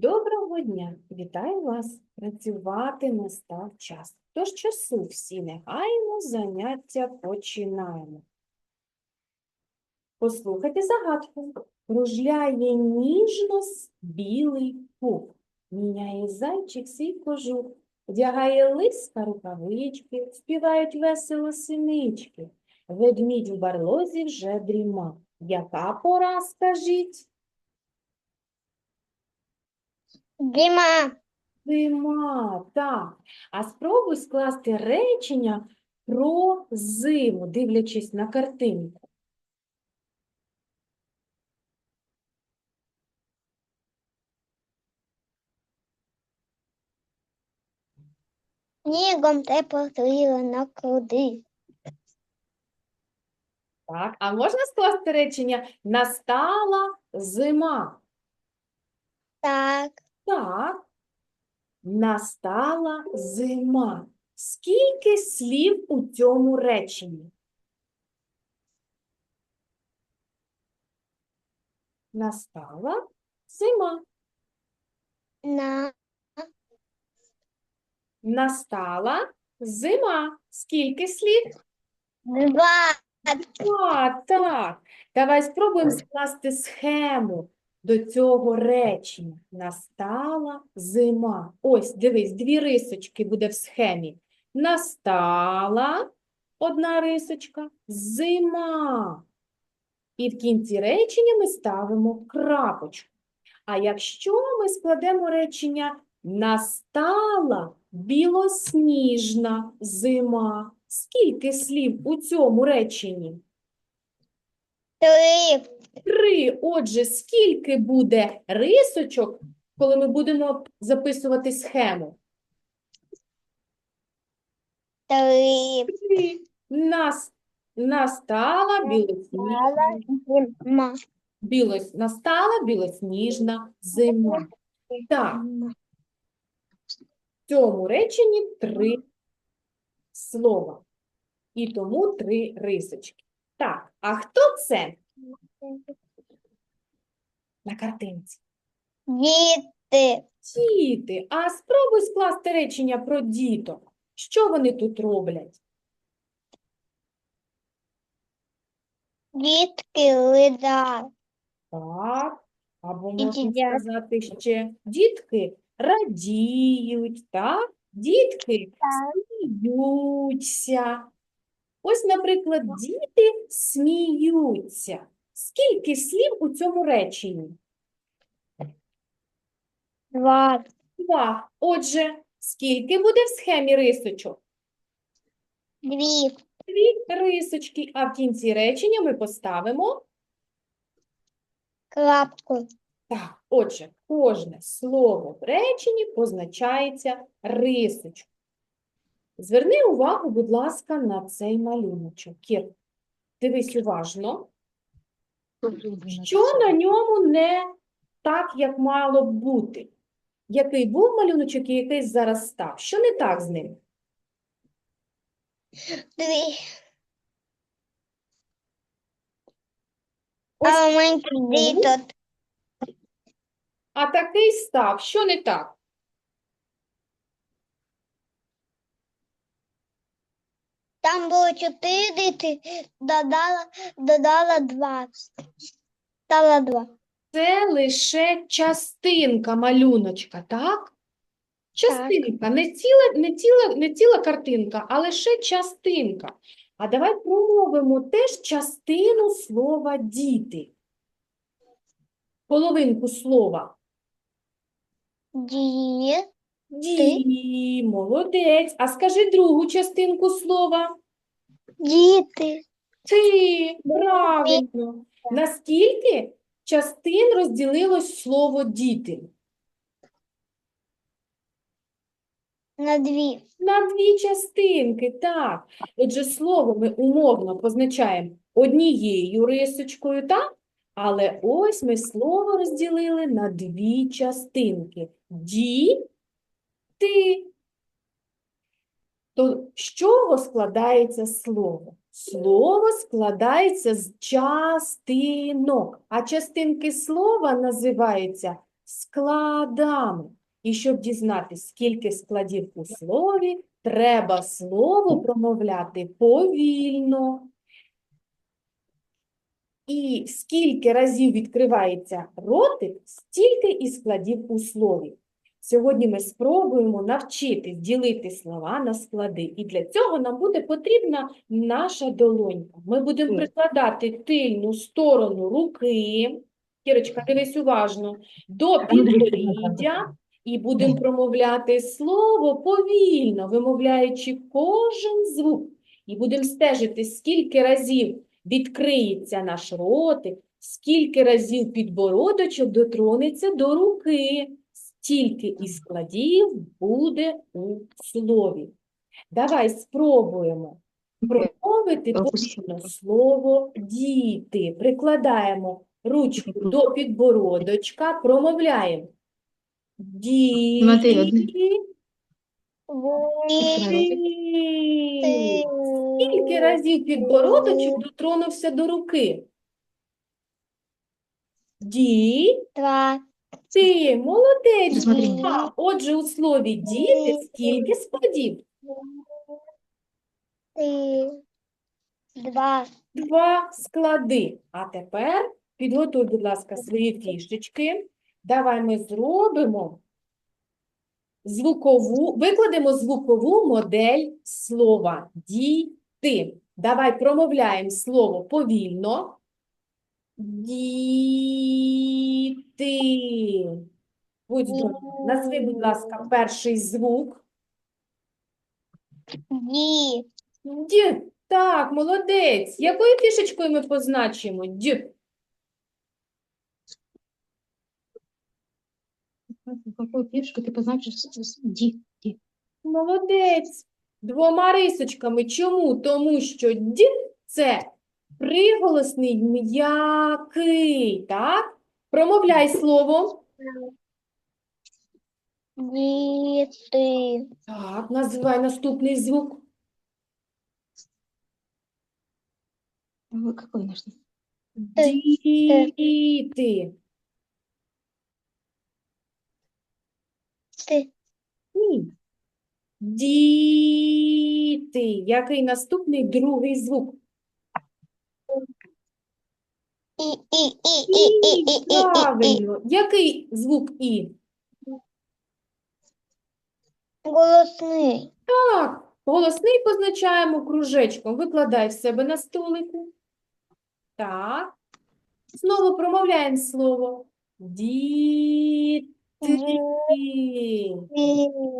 Доброго дня! Вітаю вас! Працювати настав час. Тож часу всі не гаємо, заняття починаємо. Послухайте загадку. Кружляє ніжно білий пух. Міняє зайчик свій кожух. Вдягає лиска рукавички, співають весело синички. Ведмідь в барлозі вже дріма. Яка пора, скажіть? Дима, Зима, так. А спробуй скласти речення про зиму, дивлячись на картинку. снігом те покрила на круди. Так, а можна скласти речення настала зима? Так, Так. Настала зима. Скільки слів у цьому реченні? Настала зима. на Настала зима. Скільки слів? два. А, так. Давай спробуємо скласти схему до цього речення. Настала зима. Ось, дивись, дві рисочки буде в схемі. Настала одна рисочка, зима. І в кінці речення ми ставимо крапочку. А якщо ми складемо речення Настала білосніжна зима. Скільки слів у цьому реченні? Три. Три. Отже, скільки буде рисочок, коли ми будемо записувати схему? Три. Три. Нас, настала білосніжна, Дима. білос, настала білосніжна зима. Так, в цьому реченні три слова. І тому три рисочки. Так, а хто це на картинці? Діти. Діти. А спробуй скласти речення про діток. Що вони тут роблять? Дітки леда. Так. Або можна сказати ще дітки радіють, так? Дітки сміються. Ось, наприклад, діти сміються. Скільки слів у цьому реченні? Два. Два. Отже, скільки буде в схемі рисочок? Дві. Дві рисочки, а в кінці речення ми поставимо Крапку. так. Отже, кожне слово в реченні позначається рисочкою. Зверни увагу, будь ласка, на цей малюночок. Кір, дивись уважно. Що на ньому не так, як мало б бути? Який був малюночок і який зараз став? Що не так з ним? Дві. Ось А у мене. А такий став. Що не так? Там було чотири діти, додала, додала два. Стало два. Це лише частинка малюночка, так? Частинка, не ціла, не ціла, не ціла картинка, а лише частинка. А давай промовимо теж частину слова діти. Половинку слова. Ді. Ді, молодець. А скажи другу частинку слова. Діти. Ти, правильно. Наскільки частин розділилось слово діти? На дві. На дві частинки, так. Отже, слово ми умовно позначаємо однією рисочкою, так? Але ось ми слово розділили на дві частинки. Ді, ти. То з чого складається слово? Слово складається з частинок, а частинки слова називаються складами. І щоб дізнатися, скільки складів у слові, треба слово промовляти повільно. І скільки разів відкривається ротик, стільки і складів у слові. Сьогодні ми спробуємо навчитись ділити слова на склади. І для цього нам буде потрібна наша долонька. Ми будемо прикладати тильну сторону руки. Кірочка, дивись уважно, до підборіддя і будемо промовляти слово повільно, вимовляючи кожен звук. І будемо стежити, скільки разів відкриється наш ротик, скільки разів підбородочок дотронеться до руки, стільки і складів буде у слові. Давай спробуємо промовити повільно слово діти. Прикладаємо ручку до підбородочка, промовляємо. Діти. Скільки разів підбородочок дотронувся до руки? Діти, Два. Молодець. Діма. Отже, у слові діти скільки складів? Ти. Два. Два склади. А тепер підготуй, будь ласка, свої фішечки. Давай ми зробимо звукову, викладемо звукову модель слова діти. Давай промовляємо слово повільно. Діти. Будь здоров. Назви, будь ласка, перший звук. Ді. Д. Так, молодець. Якою фішечкою ми позначимо? Д. Какую позначишь? с- с- Ди, ди. Молодець. Двома рисочками. Чому? Тому що д це приголосний м'який, так? Промовляй слово. Діти. Так, називай наступний звук. Вы Какой наш? Діти. Ти. Ні. Діти. Який наступний другий звук? І, і, і, і, І, і, і, і, і, і. правильно. Який звук І? Голосний. Так, голосний позначаємо кружечком. Викладай в себе на столику. Так. Знову промовляємо слово. Діти.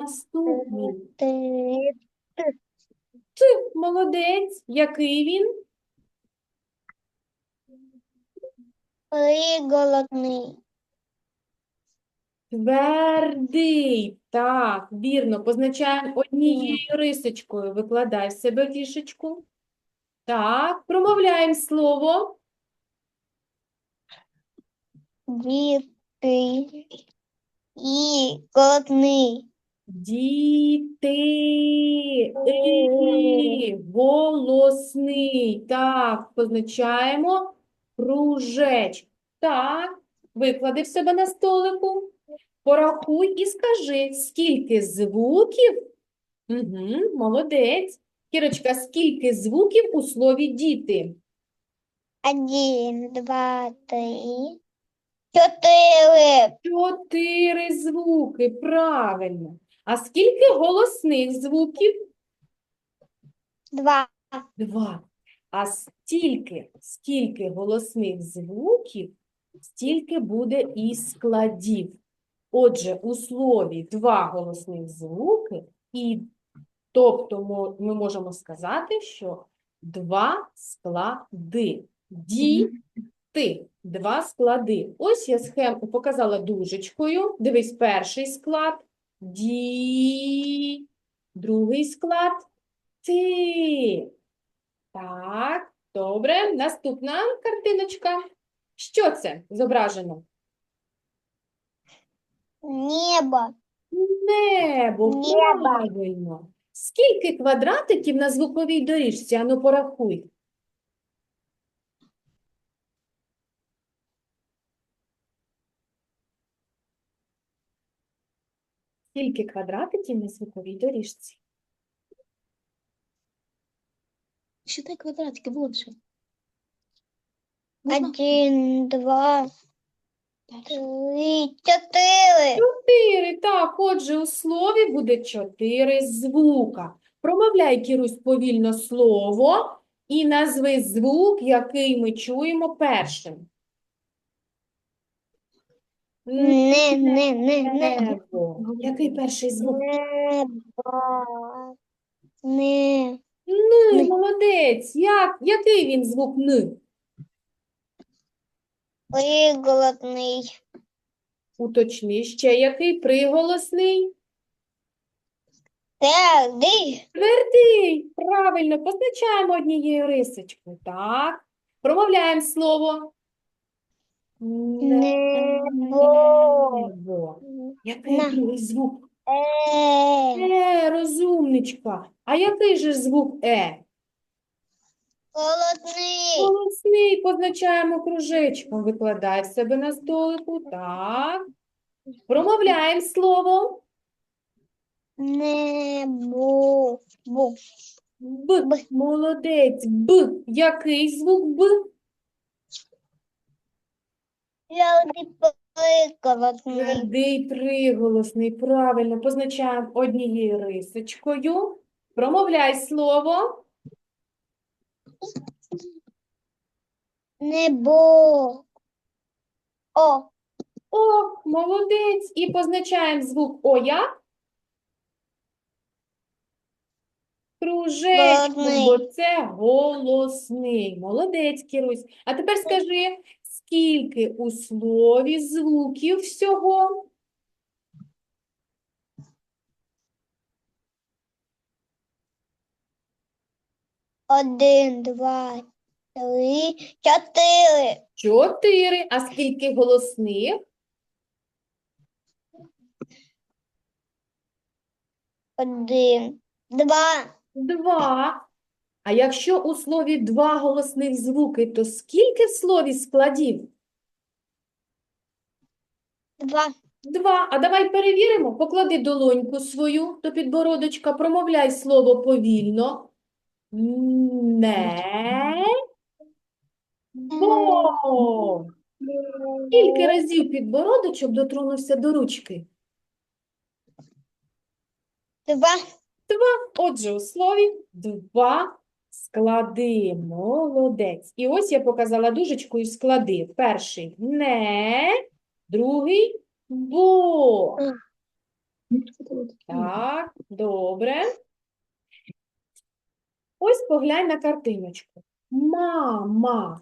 Наступний. Ти. Ти молодець. Який він? Приголосний. Твердий. Так, вірно. Позначаємо однією рисочкою. Викладай в себе фішечку. Так, промовляємо слово. Діти. І голосний. Діти, голосний. Так, позначаємо кружечок. Так, виклади в себе на столику. Порахуй і скажи, скільки звуків? Угу, молодець. Кірочка, скільки звуків у слові діти? Один, два, три, чотири. Чотири звуки, правильно. А скільки голосних звуків? Два. Два. А стільки, скільки голосних звуків, стільки буде і складів. Отже, у слові два голосних звуки, і тобто ми можемо сказати, що два склади. Діти. Два склади. Ось я схему показала дужечкою. Дивись, перший склад. Ді. Другий склад. Ти. Так, добре. Наступна картиночка. Що це зображено? Небо. Небо, Небо. правильно. Скільки квадратиків на звуковій доріжці? Ану, порахуй. Скільки квадратиків на звуковій доріжці? Считай квадратики, вот же. Можна? Один, два, Дальше. три, чотири. Чотири. Так, отже, у слові буде чотири звука. Промовляй, Кірусь, повільно слово і назви звук, який ми чуємо першим. Не, не, не, не. Небо. Який перший звук? Небо. Не. Ни, Ни. молодець. Як, який він звук Н? Приголодний. Уточни ще, який приголосний? Твердий. Твердий. Правильно, позначаємо однією рисочкою. Так. Промовляємо слово. Небо. Небо. Який другий звук? Е. Е, розумничка. А який же звук Е? Голодний. Голосний позначаємо кружечком. Викладай в себе на столику. Так. Промовляємо слово. Небо. Бу. Б. Б. Молодець. Б. Який звук Б? Твердий приголодний. Твердий приголосний. Правильно. Позначаємо однією рисочкою. Промовляй слово. Небо. О. О, молодець. І позначаємо звук О як? Голосний. бо це голосний. Молодець, Кірусь. А тепер скажи, скільки у слові звуків всього? Один, два, три, чотири. Чотири. А скільки голосних? Один, два, Два. А якщо у слові два голосних звуки, то скільки в слові складів? два. Два. А давай перевіримо. Поклади долоньку свою до підбородочка, промовляй слово повільно. Не. Бо. Скільки разів підбородочок дотронувся до ручки? Два. Отже, у слові два склади. Молодець. І ось я показала дужечкою склади. Перший не, другий бо. Так, добре. Ось поглянь на картиночку. Мама.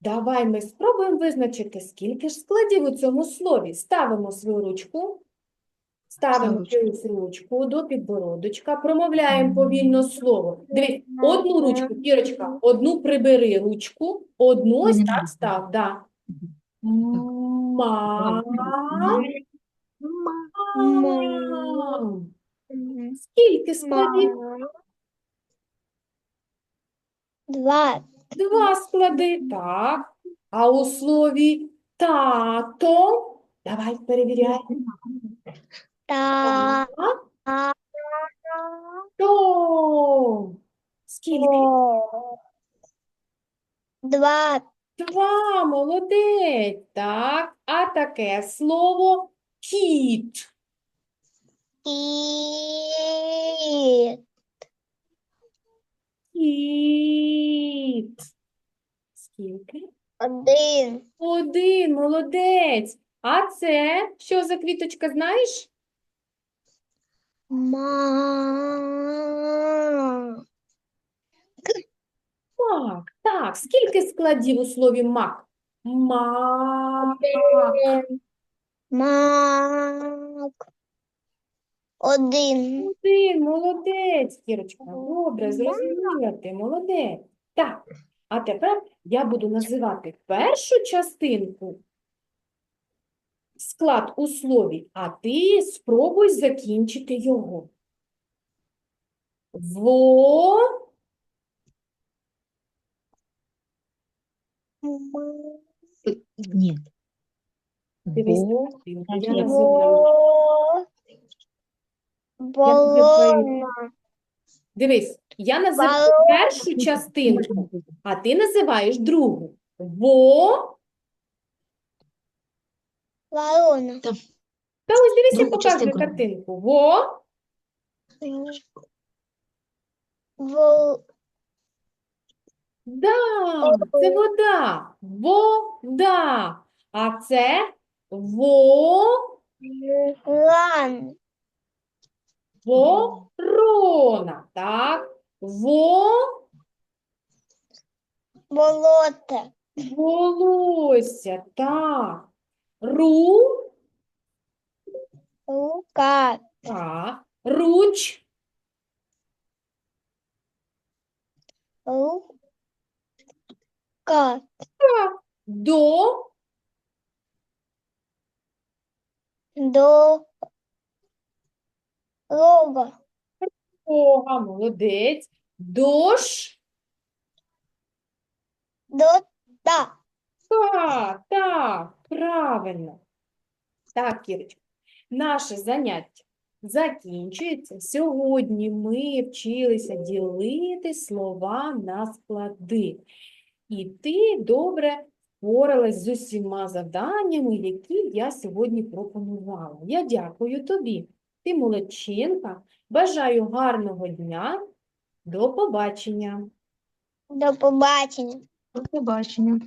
Давай ми спробуємо визначити, скільки ж складів у цьому слові. Ставимо свою ручку, ставимо ручку. чиюсь ручку до підбородочка, промовляємо повільно слово. Дивись, одну ручку, Кірочка, одну прибери ручку, одну ось так став, да. Ма. Мам. Скільки складів? Два. Два склади, так. А у слові тато, давай перевіряй. Та. Скільки? Два. Молодець. Так. А таке слово кіт. І. Кіт. Скільки? Один. Один, молодець. А це що за квіточка, знаєш? Ма. Мак. Так, скільки складів у слові мак? Мак. Мак. Один. Один, молодець, Кірочка. Добре, зрозуміла ти, молодець. Так, а тепер я буду називати першу частинку склад у слові, а ти спробуй закінчити його. Во, Нет. дивись, Во. я називаю. Болона. Дивись, я називаю першу частинку, а ти називаєш другу. Во. Ворона. Та ось дивись, я Другу показую частинку. картинку. Во. Вол... Да, це вода. Вода. А це во. Лан. Ворона. Так. Во. Болото. Волосся. Так. Ру. Лука. Так. Руч. Лука. До. До. Рога. Ога, молодець. Дош. До. Та. Правильно. Так, Кірочка, наше заняття закінчується. Сьогодні ми вчилися ділити слова на склади. І ти добре впоралась з усіма завданнями, які я сьогодні пропонувала. Я дякую тобі. Ти молодчинка. Бажаю гарного дня. До побачення. До побачення. До побачення.